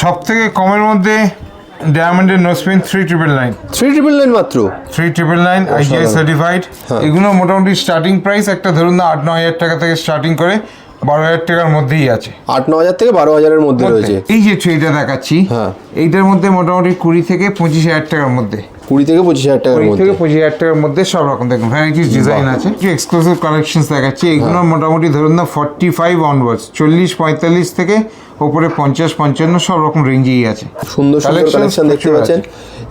সব থেকে কমের মধ্যে ডায়মন্ডের nose pin three triple nine three triple nine মাত্র? Three triple nine ITI certified এগুলো মোটামুটি স্টার্টিং প্রাইস একটা ধরুন না আট ন হাজার টাকা থেকে স্টার্টিং করে বারো হাজার টাকার মধ্যেই আছে। আট ন হাজার থেকে বারো হাজারের মধ্যে রয়েছে। এই যে ট্রেটা দেখাচ্ছি হ্যাঁ। এইটার মধ্যে মোটামুটি কুড়ি থেকে পঁচিশ হাজার টাকার মধ্যে। কুড়ি থেকে পঁচিশ হাজার টাকার কুড়ি মধ্যে। থেকে পঁচিশ হাজার টাকার মধ্যে সব রকম দেখুন। ভ্যারাইটিস ডিজাইন আছে কিছু এক্সক্লুসিভ কালেকশন দেখাচ্ছি। এগুলো হ্যাঁ। মোটামুটি ধরুন না ফর্টি ফাইভ অনওয়ার্ডস চল্লিশ পঁয়তাল্লিশ থেকে ওপরে পঞ্চাশ পঞ্চান্ন সব রকম রেঞ্জেই আছে। সুন্দর সুন্দর কালেকশন দেখতে পাচ্ছেন।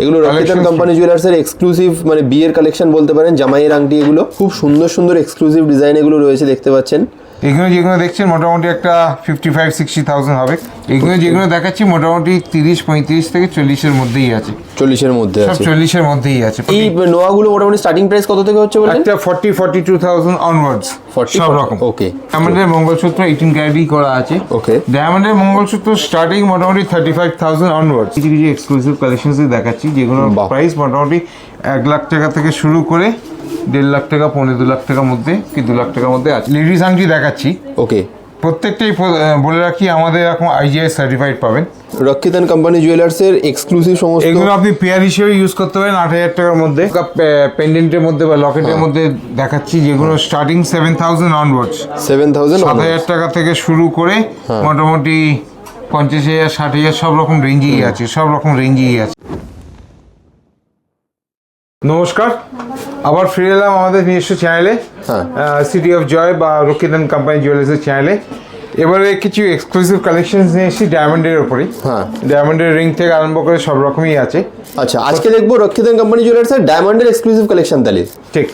এগুলো রকিটান কোম্পানি জুয়েলার্সের এক্সক্লুসিভ মানে বিয়ের কালেকশন বলতে পারেন জামাইয়ের আংটি এগুলো। খুব সুন্দর সুন্দর এক্সক্লুসিভ ডিজাইন এগুলো রয়েছে দেখতে পাচ্ছেন। এগুলো যেগুলো দেখছেন মোটামুটি একটা ফিফটি ফাইভ সিক্সটি থাউজেন্ড হবে এগুলো যেগুলো দেখাচ্ছি মোটামুটি তিরিশ পঁয়ত্রিশ থেকে চল্লিশের মধ্যেই আছে। চল্লিশের মধ্যে সব চল্লিশের মধ্যেই আছে। এই নোয়াগুলো মোটামুটি স্টার্টিং প্রাইস কত থেকে হচ্ছে বলে একটা forty forty two thousand onwards 40, সব রকম। ওকে আমাদের মঙ্গলসূত্র এইটিন ক্যারেটই করা আছে। ওকে ডায়মন্ডের মঙ্গলসূত্র স্টার্টিং মোটামুটি থার্টি ফাইভ থাউজেন্ড অনওয়ার্ডস কিছু কিছু এক্সক্লুসিভ কালেকশন দেখাচ্ছি যেগুলোর বাহ। প্রাইস মোটামুটি এক লাখ টাকা থেকে শুরু করে দেড় লাখ টাকা পনেরো দু লাখ টাকার মধ্যে কি দু লাখ টাকার মধ্যে আছে। লেডিস আংটি দেখাচ্ছি। ওকে প্রত্যেকটাই বলে রাখি আমাদের এখন আইজিআই সার্টিফাইড পাবেন। রক্ষিতান কোম্পানি জুয়েলার্সের এক্সক্লুসিভ সমস্ত এগুলো আপনি পেয়ার হিসেবে ইউজ করতে পারেন আট হাজার টাকার মধ্যে। পেন্ডেন্টের মধ্যে বা লকেটের মধ্যে দেখাচ্ছি যেগুলো starting seven thousand onwards seven thousand সাত হাজার টাকা থেকে শুরু করে মোটামুটি পঞ্চাশ হাজার ষাট হাজার সব রকম রেঞ্জেই আছে সব রকম রেঞ্জেই আছে। নমস্কার। আবার ফিরে এলাম আমাদের নিজস্ব চ্যানেলে হ্যাঁ। সিটি অফ জয় বা রক্ষিতান কোম্পানি জুয়েলার্সের চ্যানেলে এবারে কিছু এক্সক্লুসিভ কালেকশন নিয়ে এসেছি ডায়মন্ডের ওপরেই হ্যাঁ। ডায়মন্ডের রিং থেকে আরম্ভ করে সব রকমই আছে। আচ্ছা আজকে দেখব রক্ষিতান কোম্পানি জুয়েলার্সের ডায়মন্ডের এক্সক্লুসিভ কালেকশন তাহলে। ঠিক।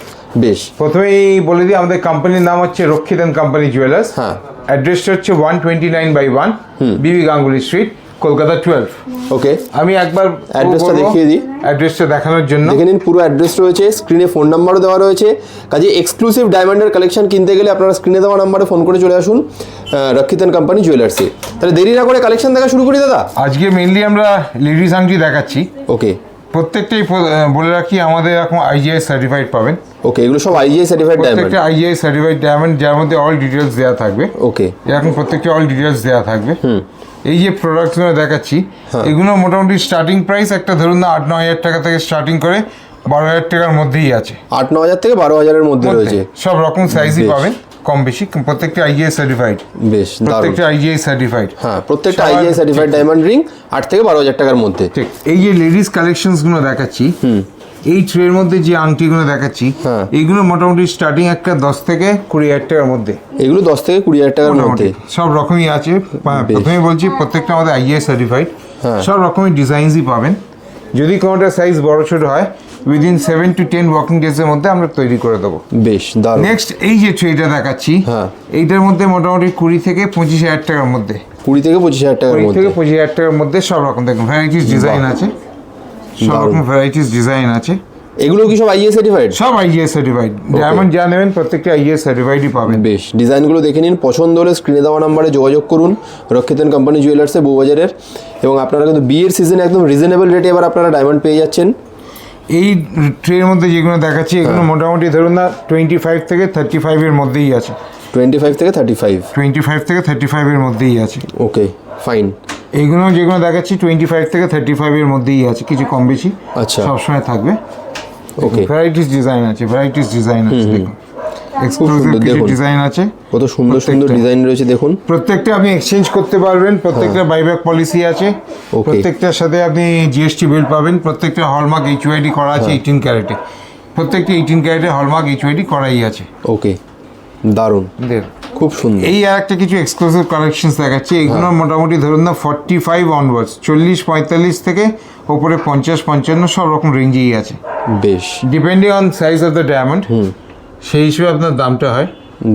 বেশ। প্রথমেই বলে দিই আমাদের কোম্পানির নাম হচ্ছে রক্ষিতান কোম্পানি জুয়েলার্স হ্যাঁ। অ্যাড্রেসটা হচ্ছে one twenty nine by one B B Ganguly street Kolkata twelve okay আমি একবার অ্যাড্রেসটা দেখিয়ে দিই। অ্যাড্রেসটা দেখানোর জন্য। দেখে নিন পুরো অ্যাড্রেস রয়েছে স্ক্রিনে ফোন নাম্বারও দেওয়া রয়েছে। কাজে এক্সক্লুসিভ ডায়মন্ডের কালেকশন কিনতে গেলে আপনারা স্ক্রিনে দেওয়া নাম্বারে ফোন করে চলে আসুন রক্ষিতান কোম্পানি জুয়েলার্সে তাহলে দেরি না করে কালেকশন দেখা শুরু করি দাদা। আজকে মেনলি আমরা লেডিস আংটি দেখাচ্ছি। ওকে প্রত্যেকটাই বলে রাখি আমাদের এখন আইজিআই সার্টিফাইড পাবেন। ওকে এগুলো সব আইজিআই সার্টিফাইড ডায়মন্ড প্রত্যেকটা আইজিআই সার্টিফাইড ডায়মন্ড যার মধ্যে অল ডিটেলস দেওয়া থাকবে। ওকে এখন প্রত্যেকটা অল ডিটেলস দেওয়া থাকবে। এই যে প্রোডাক্টগুলো দেখাচ্ছি এগুলো মোটামুটি স্টার্টিং প্রাইস একটা ধরুন না আট ন হাজার টাকা থেকে স্টার্টিং করে বারো হাজার টাকার মধ্যেই আছে। আট ন হাজার থেকে বারো হাজারের মধ্যে রয়েছে। সব রকম সাইজই। পাবেন কম বেশি প্রত্যেকটা আইজিআই সার্টিফাইড বেশ প্রত্যেকটা আইজিআই সার্টিফাইড হ্যাঁ প্রত্যেকটা আইজিআই সার্টিফাইড ডায়মন্ড রিং আট থেকে বারো হাজার টাকার মধ্যে। ঠিক। এই যে লেডিস কালেকশনসগুলো দেখাচ্ছি এই ট্রের মধ্যে যে আংটিগুলো দেখাচ্ছি হ্যাঁ। এইগুলো মোটামুটি স্টার্টিং একটা দশ থেকে কুড়ি হাজার টাকার মধ্যে। এগুলো দশ থেকে কুড়ি হাজার টাকার মধ্যে। সব রকমই আছে। প্রথমে বলছি প্রত্যেকটা আমাদের আইএস সার্টিফাইড হ্যাঁ। সব রকমের ডিজাইনসই পাবেন। যদি কোনোটা সাইজ বড় ছোট হয় within seven to ten working ডেজের মধ্যে আমরা তৈরি করে দেবো। বেশ দারুণ। নেক্সট এই যে ট্রেটা দেখাচ্ছি হ্যাঁ। এইটার মধ্যে মোটামুটি কুড়ি থেকে পঁচিশ হাজার টাকার মধ্যে। কুড়ি থেকে পঁচিশ হাজার টাকার মধ্যে থেকে পঁচিশ হাজার টাকার মধ্যে সব রকম দেখুন। ভ্যারাইটিস ডিজাইন আছে। সব রকম ভ্যারাইটিস ডিজাইন আছে। এগুলো কি সব আইজিআই সার্টিফাইড সব আইজিএস সার্টিফাইড ডায়মন্ড যা নেবেন প্রত্যেকটা আইজিএস সার্টিফাইডই পাবেন। বেশ ডিজাইনগুলো দেখে নিন। পছন্দ হলে স্ক্রিনে দেওয়া নাম্বারে যোগাযোগ করুন। রক্ষিতান কোম্পানি জুয়েলার্সে বউবাজারের। এবং আপনারা কিন্তু বিয়ের সিজনে একদম রিজনেবল রেটে এবার আপনারা ডায়মন্ড পেয়ে যাচ্ছেন। এই ট্রের মধ্যে যেগুলো দেখাচ্ছি এগুলো হ্যাঁ। মোটামুটি ধরুন না টোয়েন্টি ফাইভ থেকে থার্টি ফাইভের মধ্যেই আছে। টোয়েন্টি ফাইভ থেকে থার্টি ফাইভ টোয়েন্টি ফাইভ থেকে থার্টি ফাইভের মধ্যেই আছে। ওকে ফাইন এইগুলো যেগুলো দেখাচ্ছি টোয়েন্টি ফাইভ থেকে থার্টি ফাইভের মধ্যেই আছে কিছু কম বেশি। আচ্ছা। সবসময় থাকবে। ওকে ভ্যারাইটিস ডিজাইন আছে ভ্যারাইটিস ডিজাইন আছে দেখুন। এক্সক্লুসিভ কিছু ডিজাইন আছে কত সুন্দর সুন্দর ডিজাইন রয়েছে দেখুন। প্রত্যেকটা আপনি এক্সচেঞ্জ করতে পারবেন প্রত্যেকটা বাইব্যাক পলিসি আছে। প্রত্যেকটার সাথে আপনি জিএসটি বিল পাবেন প্রত্যেকটা হলমার্ক এইচওআইডি করা আছে। এইটিন ক্যারেটে প্রত্যেকটা এইটিন ক্যারেটে হলমার্ক এইচওআইডি করাই আছে। ওকে দারুণ। দেখুন। খুব সুন্দর। এই আর একটা কিছু এক্সক্লুসিভ কালেকশনস দেখাচ্ছি। এগুলো হ্যাঁ। মোটামুটি ধরুন না ফর্টি ফাইভ অনওয়ার্ডস চল্লিশ পঁয়তাল্লিশ থেকে ওপরে পঞ্চাশ পঞ্চান্ন সব রকম রেঞ্জেই আছে। বেশ। Depending on size of the diamond সেই হিসেবে আপনার দামটা হয়।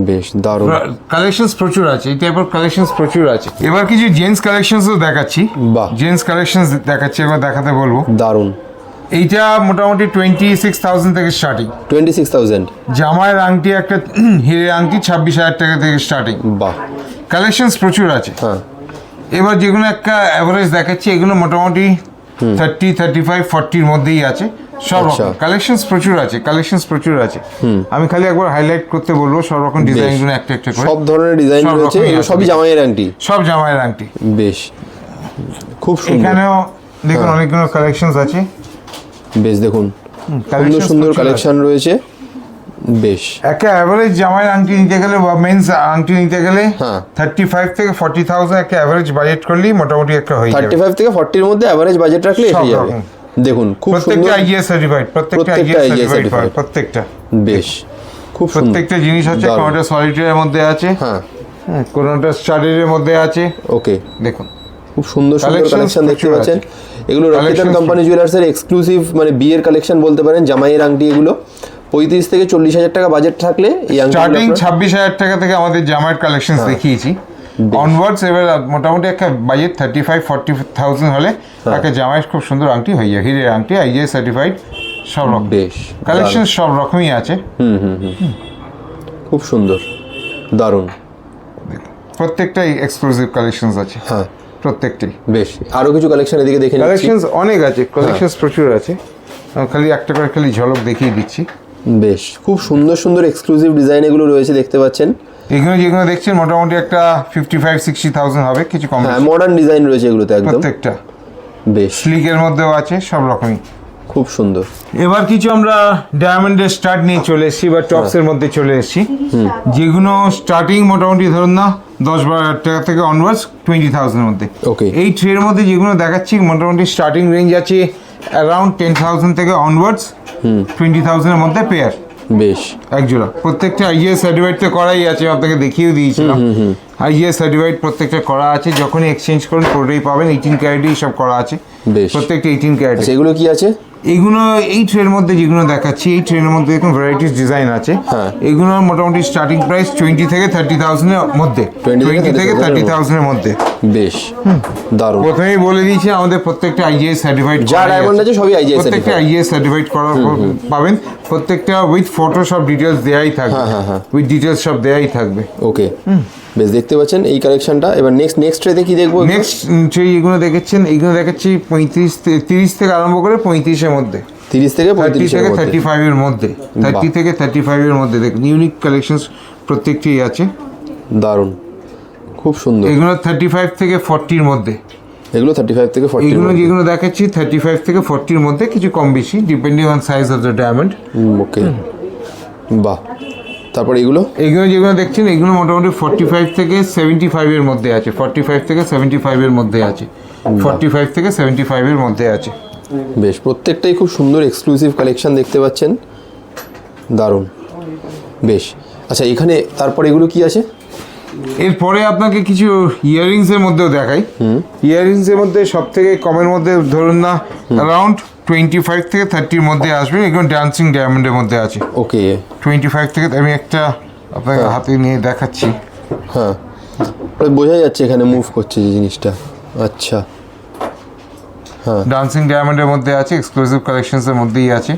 বেশ দারুণ। কালেকশনস প্রচুর আছে এই টাইপের কালেকশনস প্রচুর আছে। এবার কিছু জেন্টস কালেকশনসও দেখাচ্ছি। বাহ। জেন্টস কালেকশনস দেখাচ্ছি এবার দেখাতে বলব। দারুণ। এইটা মোটামুটি টোয়েন্টি সিক্স থাউজেন্ড থেকে স্টার্টিং টোয়েন্টি সিক্স থাউজেন্ড জামাইয়ের আংটি একটা হিরে আংটি ছাব্বিশ হাজার টাকা থেকে স্টার্টিং বাহ। কালেকশনস প্রচুর আছে। হ্যাঁ। এবার যেগুলো একটা অ্যাভারেজ দেখাচ্ছি এগুলো মোটামুটি থার্টি থার্টি ফাইভ ফর্টির মধ্যেই আছে। সব আচ্ছা। রকম। কালেকশনস প্রচুর আছে কালেকশনস প্রচুর আছে। আমি খালি একবার হাইলাইট করতে বলব সব রকম ডিজাইনগুলো একটা একটা করে। সব ধরনের ডিজাইন রয়েছে সবই জামাইয়ের আংটি। সব জামাইয়ের আংটি। বেশ। খুব সুন্দর। এখানেও দেখুন হ্যাঁ। অনেকগুলো কালেকশনস আছে। বেশ দেখুন সুন্দর সুন্দর কালেকশন রয়েছে। বেশ। একটা অ্যাভারেজ জামাইয়ের আংটি নিতে গেলে বা মেন্স আংটি নিতে গেলে হ্যাঁ। থার্টি ফাইভ থেকে ফর্টি থাউজেন্ড একটা অ্যাভারেজ বাজেট করলেই মোটামুটি একটা হয়ে থার্টি ফাইভ থেকে ফর্টির মধ্যে অ্যাভারেজ বাজেট রাখলে এসে যাবে। দেখুন খুব প্রত্যেকটা আইজিএস সার্টিফাইড প্রত্যেকটা প্রত্যেকটা সার্টিফাইড প্রত্যেকটা। বেশ খুব প্রত্যেকটা জিনিস আছে। কোনোটা সলিটারের মধ্যে আছে। হ্যাঁ। হ্যাঁ, কোনোটা স্টাডের মধ্যে আছে। ওকে। দেখুন। খুব সুন্দর সুন্দর কালেকশন দেখতে পাচ্ছেন। এগুলো রকিতান কোম্পানি জুয়েলার্সের এক্সক্লুসিভ মানে বিয়ের কালেকশন বলতে পারেন জামাইয়ের আংটি এগুলো। পঁয়ত্রিশ থেকে চল্লিশ হাজার টাকা বাজেট থাকলে স্টার্টিং ছাব্বিশ হাজার টাকা থেকে আমাদের জামাইয়ের কালেকশন হ্যাঁ। দেখিয়েছি। অনওয়ার্ডস এবার মোটামুটি একটা budget thirty five forty thousand হলে হ্যাঁ। একটা জামাইয়ের খুব সুন্দর আংটি হয়ে যায়। হিরের আংটি আইজিএস সার্টিফাইড সব রকম। বেশ কালেকশন সব রকমই আছে। হুম হুম হুম খুব সুন্দর দারুণ। প্রত্যেকটাই এক্সক্লুসিভ কালেকশনস আছে। হ্যাঁ। প্রত্যেকটাই বেশ আরও কিছু কালেকশন এদিকে দেখে কালেকশনস অনেক আছে কালেকশনস প্রচুর আছে। খালি একটা করে খালি ঝলক দেখিয়ে দিচ্ছি। বেশ খুব সুন্দর সুন্দর এক্সক্লুসিভ ডিজাইন এগুলো রয়েছে দেখতে পাচ্ছেন। এগুলো যেগুলো দেখছেন মোটামুটি একটা ফিফটি ফাইভ সিক্সটি থাউজেন্ড হবে কিছু কম হ্যাঁ মডার্ন ডিজাইন রয়েছে এগুলোতে একদম। প্রত্যেকটা। বেশ। স্লিকের মধ্যেও আছে সব রকমই। খুব সুন্দর। এবার কিছু আমরা ডায়মন্ডের স্টার্ট নিয়ে চলে এসেছি বা টপসের মধ্যে চলে এসেছি। যেগুলো স্টার্টিং মোটামুটি ধরুন না দশ বারো হাজার টাকা থেকে অনওয়ার্ডস টোয়েন্টি থাউজেন্ডের মধ্যে। ওকে এই ট্রের মধ্যে যেগুলো দেখাচ্ছি মোটামুটি স্টার্টিং রেঞ্জ আছে অ্যারাউন্ড টেন থাউজেন্ড থেকে অনওয়ার্ডস টোয়েন্টি থাউজেন্ডের মধ্যে পেয়ার বেশ। এক জোড়া। প্রত্যেকটা আইজিএস সার্টিফাইড তো করাই আছে আপনাকে দেখিয়েও দিয়েছিলাম। আইজিএস সার্টিফাইড প্রত্যেকটা করা আছে যখনই এক্সচেঞ্জ করুন পুরোটাই পাবেন এইটিন ক্যারেটই সব করা আছে। বেশ। প্রত্যেকটা এইটিন ক্যারেট এগুলো কি আছে? এইগুলো এই ট্রেনের মধ্যে যেগুলো দেখাচ্ছি এই ট্রেনের মধ্যে দেখুন ভ্যারাইটিস ডিজাইন আছে। হ্যাঁ। এগুলো মোটামুটি স্টার্টিং প্রাইস টোয়েন্টি থেকে থার্টি থাউজেন্ডের মধ্যে। 20 থেকে টোয়েন্টি থেকে 30,000 থার্টি থাউজেন্ডের মধ্যে। বেশ দারুণ। প্রথমেই বলে দিয়েছি আমাদের প্রত্যেকটা আইজিএস সার্টিফাইড যা ডায়মন্ড আছে। সবই IGI প্রত্যেকটা। আইজিএস সার্টিফাইড করার পাবেন। প্রত্যেকটা উইথ ফটো সব ডিটেলস দেয়াই থাকবে। হ্যাঁ, হ্যাঁ, হ্যাঁ। উইথ ডিটেলস সব দেয়াই থাকবে। ওকে বেশ দেখতে পাচ্ছেন এই কালেকশনটা এবার নেক্সট নেক্সট ট্রেতে কি দেখব নেক্সট সেই এগুলো দেখেছেন এইগুলো দেখাচ্ছি পঁয়ত্রিশ তিরিশ থেকে আরম্ভ করে পঁয়ত্রিশের মধ্যে। তিরিশ থেকে পঁয়ত্রিশ থেকে থার্টি ফাইভের মধ্যে। থার্টি থেকে থার্টি ফাইভের মধ্যে। দেখুন ইউনিক কালেকশনস প্রত্যেকটি আছে। দারুণ। খুব সুন্দর। এগুলো থার্টি ফাইভ থেকে ফর্টির মধ্যে। এগুলো থার্টি ফাইভ থেকে ফর্টি এগুলো যেগুলো দেখাচ্ছি থার্টি ফাইভ থেকে ফর্টির মধ্যে কিছু কম বেশি depending on size of the diamond okay বাহ। তারপর এগুলো? এগুলো যেগুলো দেখছেন এগুলো মোটামুটি ফর্টি ফাইভ থেকে সেভেন্টি ফাইভের মধ্যে আছে। ফর্টি ফাইভ থেকে সেভেন্টি ফাইভের মধ্যে আছে। ফর্টি ফাইভ থেকে সেভেন্টি ফাইভের মধ্যে আছে। বেশ প্রত্যেকটাই খুব সুন্দর এক্সক্লুসিভ কালেকশন দেখতে পাচ্ছেন। দারুণ। বেশ। আচ্ছা এখানে তারপর এগুলো কি আছে? এরপরে আপনাকে কিছু ইয়াররিংস এর মধ্যেও দেখাই। ইয়াররিংস এর মধ্যে সব থেকে কমের মধ্যে ধরুন না অ্যারাউন্ড টোয়েন্টি ফাইভ থেকে থার্টির মধ্যে আসবে এগুলো ডান্সিং ডায়মন্ডের মধ্যে আছে। ওকে টোয়েন্টি ফাইভ থেকে আমি একটা আপনাকে হাতে নিয়ে দেখাচ্ছি। হ্যাঁ। বোঝা যাচ্ছে এখানে মুভ করছে যে জিনিসটা। আচ্ছা। হ্যাঁ। ডান্সিং ডায়মন্ডের মধ্যে আছে এক্সক্লুসিভ কালেকশনস এর মধ্যেই আছে।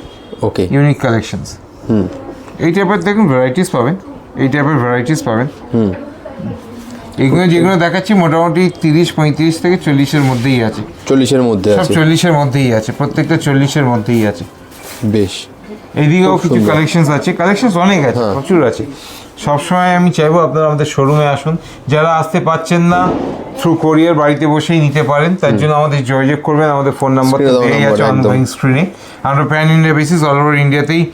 ওকে ইউনিক কালেকশনস এই টাইপের দেখুন ভ্যারাইটিস পাবেন। এই টাইপের ভ্যারাইটিস পাবেন। এগুলো যেগুলো দেখাচ্ছি মোটামুটি তিরিশ পঁয়ত্রিশ থেকে চল্লিশের মধ্যেই আছে। চল্লিশের মধ্যে সব আছে। চল্লিশের মধ্যেই আছে প্রত্যেকটা চল্লিশের মধ্যেই আছে। বেশ। এইদিকেও খুব কিছু সুন্দর। কালেকশনস আছে। কালেকশনস অনেক আছে হ্যাঁ। প্রচুর আছে। সবসময় আমি চাইব আপনারা আমাদের শোরুমে আসুন। যারা আসতে পাচ্ছেন না থ্রু কোরিয়ার বাড়িতে বসেই নিতে পারেন। তার জন্য আমাদের যোগাযোগ করবেন। আমাদের ফোন নাম্বার আছে স্ক্রিনে আমরা pan India basis all over ইন্ডিয়াতেই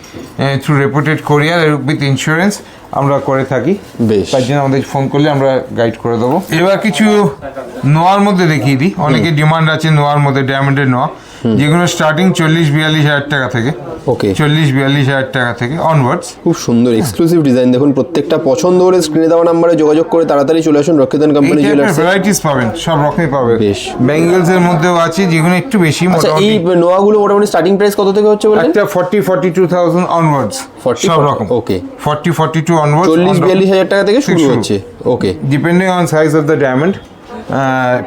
through reputed courier with insurance আমরা করে থাকি। বেশ। তার জন্য আমাদের ফোন করলে আমরা গাইড করে দেবো। এবার কিছু নোয়ার মধ্যে দেখিয়ে দিই। অনেকে ডিমান্ড আছে নোয়ার মধ্যে ডায়মন্ডের নোয়া। যেগুলো স্টার্টিং চল্লিশ বিয়াল্লিশ হাজার টাকা থেকে ওকে চল্লিশ বিয়াল্লিশ হাজার টাকা থেকে অনওয়ার্ডস খুব সুন্দর এক্সক্লুসিভ ডিজাইন দেখুন প্রত্যেকটা পছন্দ হলে স্ক্রিনে দেওয়া নাম্বারে যোগাযোগ করে তাড়াতাড়ি চলে আসুন রক্ষিতান কোম্পানি জুয়েলার্স ভ্যারাইটিস পাবেন সব রকমই পাবেন বেশ। ব্যাঙ্গেলস এর মধ্যেও আছে যেগুলো একটু বেশি আচ্ছা এই মোটামুটি। নোয়াগুলো মোটামুটি স্টার্টিং প্রাইস কত থেকে হচ্ছে বললেন? একটা forty forty two thousand onwards 40, সব রকম। Okay forty forty two onwards চল্লিশ বিয়াল্লিশ হাজার টাকা থেকে শুরু শুরু। হচ্ছে okay depending on size of the diamond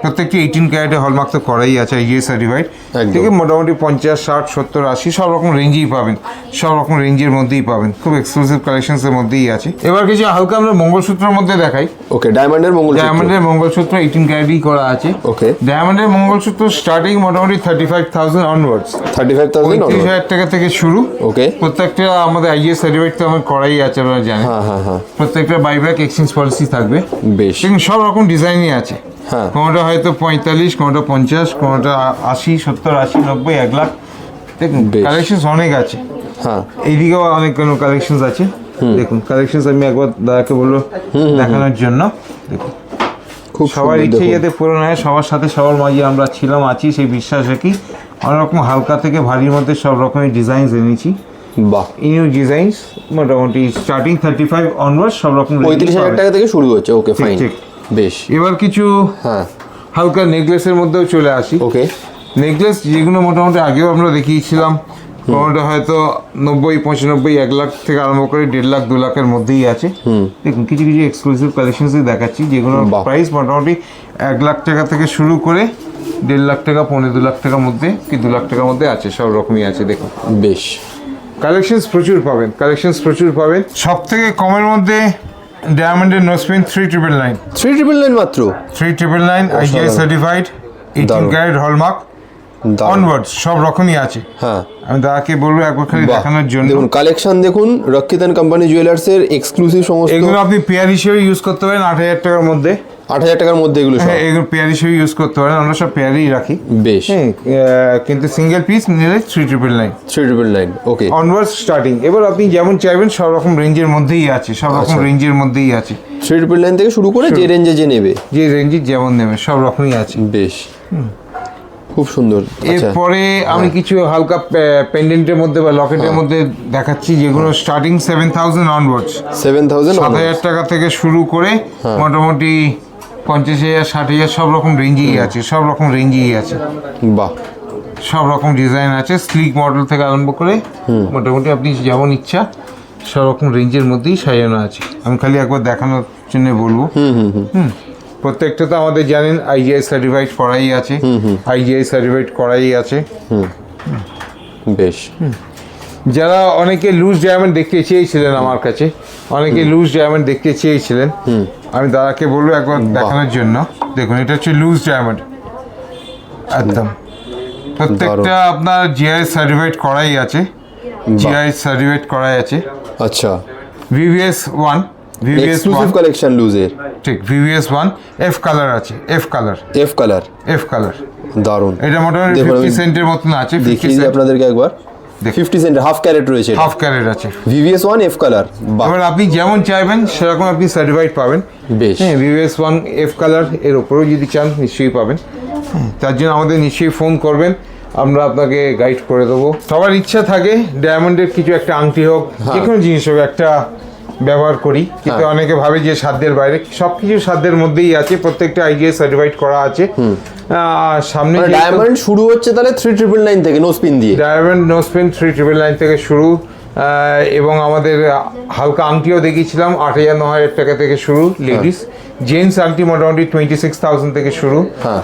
প্রত্যেকটি এইটিন ক্যারেটে হলমার্ক তো করাই আছে ইয়ে সার্টিফাইড থেকে মোটামুটি পঞ্চাশ ষাট সত্তর আশি সব রকম রেঞ্জেই পাবেন। সব রকম রেঞ্জের মধ্যেই পাবেন। খুব এক্সক্লুসিভ কালেকশনস এর মধ্যেই আছে। এবার কিছু হালকা আমরা মঙ্গলসূত্রের মধ্যে দেখাই। ওকে ডায়মন্ডের মঙ্গল ডায়মন্ডের মঙ্গলসূত্র এইটিন ক্যারেটই করা আছে। ওকে ডায়মন্ডের মঙ্গলসূত্র স্টার্টিং মোটামুটি thirty five thousand onwards thirty five thousand পঁয়ত্রিশ হাজার টাকা থেকে শুরু। ওকে প্রত্যেকটা আমাদের আইএস সার্টিফিকেট তো আমার করাই আছে আপনারা জানেন। হ্যাঁ হ্যাঁ হ্যাঁ। প্রত্যেকটা বাইব্যাক এক্সচেঞ্জ পলিসি থাকবে। বেশ। সব রকম ডিজাইনই আছে। কোনোটা হয়তো পঁয়তাল্লিশ কোনোটা পঞ্চাশ কোনোটা আশি সত্তর আশি নব্বই এক লাখ। দেখুন বেশ। কালেকশন অনেক আছে। হ্যাঁ। এইদিকেও অনেক কোনো কালেকশন আছে। দেখুন কালেকশন আমি একবার দাদাকে বলব দেখানোর জন্য। দেখুন। খুব সবার ইচ্ছে যাতে পূরণ হয় সবার সাথে সবার মাঝে আমরা ছিলাম আছি সেই বিশ্বাস রাখি। অনেক রকম হালকা থেকে ভারীর মধ্যে সব রকমের ডিজাইন এনেছি। বাহ। নিউ ডিজাইনস মোটামুটি স্টার্টিং থার্টি ফাইভ অনওয়ার্ড সব রকম পঁয়ত্রিশ হাজার টাকা থেকে শুরু হচ্ছে। ওকে ফাইন ঠিক। বেশ। এবার কিছু হ্যাঁ। হালকা নেকলেসের মধ্যেও চলে আসি। ওকে নেকলেস যেগুলো মোটামুটি আগেও আমরা দেখিয়েছিলাম কোনোটা হয়তো নব্বই পঁচানব্বই এক লাখ থেকে আরম্ভ করে দেড় লাখ দু লাখের মধ্যেই আছে। দেখুন কিছু কিছু এক্সক্লুসিভ কালেকশনসই দেখাচ্ছি যেগুলোর বাহ। প্রাইস মোটামুটি এক লাখ টাকা থেকে শুরু করে দেড় লাখ টাকা পনেরো দু লাখ টাকার মধ্যে কি দু লাখ টাকার মধ্যে আছে সব রকমই আছে দেখুন। বেশ। কালেকশনস প্রচুর পাবেন কালেকশনস প্রচুর পাবেন। সব থেকে কমের মধ্যে ডায়মন্ডের nose pin three triple nine three triple nine মাত্র? Three triple nine IGI. Certified eighteen. Carat hallmark onward সব রকমই আছে। হ্যাঁ। আমি দাদাকে বলব একবার খালি দেখানোর জন্য। দেখুন কালেকশন দেখুন রক্ষিতান কোম্পানি জুয়েলার্সের এক্সক্লুসিভ সমস্ত এগুলো আপনি পেয়ার হিসেবে ইউজ করতে পারেন আট হাজার টাকার মধ্যে। আট হাজার টাকার মধ্যে এগুলো হ্যাঁ এগুলো পেয়ার হিসেবে ইউজ করতে পারেন আমরা সব পেয়ারই রাখি। বেশ। হ্যাঁ কিন্তু সিঙ্গেল পিস নিলে three triple nine three triple nine okay onwards starting এবার আপনি যেমন চাইবেন সব রকম রেঞ্জের মধ্যেই আছে সব রকম আচ্ছা। রেঞ্জের মধ্যেই আছে। থ্রি ট্রিপল নাইন থেকে শুরু করে যে রেঞ্জে যে নেবে। যে রেঞ্জের যেমন নেবে সব রকমই আছে। বেশ। খুব সুন্দর। আচ্ছা। এরপরে আমি কিছু হালকা পেন্ডেন্টের মধ্যে বা লকেটের মধ্যে দেখাচ্ছি যেগুলো starting seven thousand onwards seven thousand সাত হাজার টাকা থেকে শুরু করে মোটামুটি পঞ্চাশ হাজার ষাট হাজার সব রকম রেঞ্জেই আছে সব রকম রেঞ্জেই আছে। বাহ। সব রকম ডিজাইন আছে স্লিক মডেল থেকে আরম্ভ করে মোটামুটি আপনি যেমন ইচ্ছা সব রকম রেঞ্জের মধ্যেই সাজানো আছে। আমি খালি একবার দেখানোর জন্য বলব। হুম প্রত্যেকটা তো আমাদের জানেন আইজিআই সার্টিফাইড করাই আছে। আইজিআই সার্টিফাইড করাই আছে। বেশ। যারা অনেকে লুজ ডায়মন্ড দেখতে চেয়েছিলেন আমার কাছে অনেকে লুজ ডায়মন্ড দেখতে চেয়েছিলেন। আমি দাদাকে বলব একবার দেখানোর জন্য। দেখুন এটা হচ্ছে লুজ ডায়মন্ড একদম। প্রত্যেকটা আপনার জিআই সার্টিফাইড করাই আছে। জিআই সার্টিফাইড করাই আছে। আচ্ছা। VVS one VVS one exclusive collection লুজের ঠিক ভিভিএস ওয়ান এফ কালার আছে F colour F colour F colour দারুণ। এটা মোটামুটি ফিফটি সেন্টের মতন আছে দেখিয়ে আপনাদেরকে একবার। ফিফটি সেন্ট হাফ ক্যারেট রয়েছে হাফ ক্যারেট আছে। ভিভিএস ওয়ান এফ কালার এবার আপনি যেমন চাইবেন সেরকম আপনি সার্টিফাইড পাবেন। বেশ। হ্যাঁ ভিভিএস ওয়ান এফ কালারের ওপরেও যদি চান নিশ্চয়ই পাবেন। হ্যাঁ, তার জন্য আমাদের নিশ্চয়ই ফোন করবেন। আমরা আপনাকে গাইড করে দেবো। সবার ইচ্ছা থাকে ডায়মন্ডের কিছু একটা আংটি হোক যে কোনো জিনিস হোক একটা ব্যবহার করি। কিন্তু হ্যাঁ। অনেকে ভাবে যে সাধ্যের বাইরে। সব কিছু সাধ্যের মধ্যেই আছে। প্রত্যেকটা আইডিয়া সার্টিফাইড করা আছে। সামনে মানে ডায়মন্ড শুরু হচ্ছে তাহলে থ্রি ট্রিপল নাইন থেকে নো স্পিন দিয়ে। Diamond nose pin three triple nine থেকে শুরু। আহ, এবং আমাদের হালকা আংটিও দেখিয়েছিলাম আট হাজার ন হাজার টাকা থেকে শুরু লেডিস জেন্টস আংটি মোটামুটি টোয়েন্টি সিক্স থাউজেন্ড থেকে শুরু। হ্যাঁ।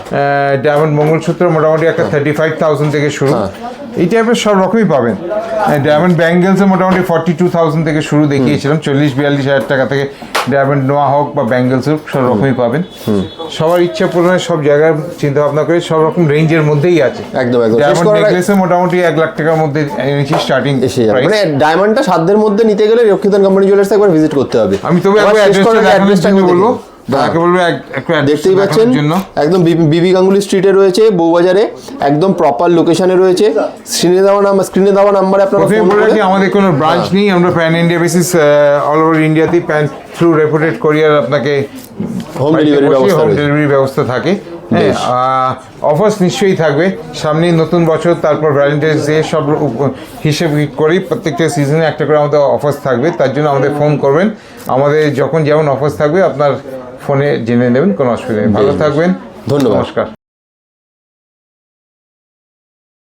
ডায়মন্ড মঙ্গলসূত্র মোটামুটি একটা থার্টি ফাইভ থাউজেন্ড থেকে শুরু। হ্যাঁ। এই টাইপের সব রকমই পাবেন। ডায়মন্ড ব্যাঙ্গেলসে মোটামুটি ফর্টি টু থাউজেন্ড থেকে শুরু দেখিয়েছিলাম চল্লিশ বিয়াল্লিশ হাজার টাকা থেকে ডায়মন্ড নোয়া হোক বা ব্যাঙ্গেলস হোক সব রকমই পাবেন। সবার ইচ্ছা পূরণের সব জায়গার চিন্তা ভাবনা করে সব রকম রেঞ্জের মধ্যেই আছে। একদম, একদম। ডায়মন্ড নেকলেসে মোটামুটি এক লাখ টাকার মধ্যে এনেছি স্টার্টিং মানে ডায়মন্ডটা সাধ্যের মধ্যে নিতে গেলে রক্ষিতান কোম্পানি জুয়েলার্স একবার ভিজিট করতে হবে। আমি তবে অ্যাড্রেসটা বলব। address দেখতেই পাচ্ছেন? জন্য। একদম বিবি- বিবি গাঙ্গুলি স্ট্রিটে রয়েছে বউবাজারে একদম প্রপার লোকেশনে রয়েছে। স্ক্রিনে দেওয়া নাম্বার স্ক্রিনে দেওয়া নাম্বারে আপনারা ফোন করে আমাদের কোনো ব্রাঞ্চ নেই আমরা pan India basis all over ইন্ডিয়াতেই pan through reputed courier আপনাকে হোম ডেলিভারি ব্যবস্থা হোম ডেলিভারি ব্যবস্থা থাকে। হ্যাঁ। অফার্স নিশ্চয়ই থাকবে। সামনেই নতুন বছর তারপর ভ্যালেন্টাইন্স ডে সব হিসেব করেই প্রত্যেকটা সিজনে একটা করে আমাদের অফার্স থাকবে। তার জন্য আমাদের ফোন করবেন। আমাদের যখন যেমন অফার্স থাকবে আপনার ফোনে জেনে নেবেন কোনো অসুবিধা নেই। ভালো থাকবেন। ধন্যবাদ। নমস্কার।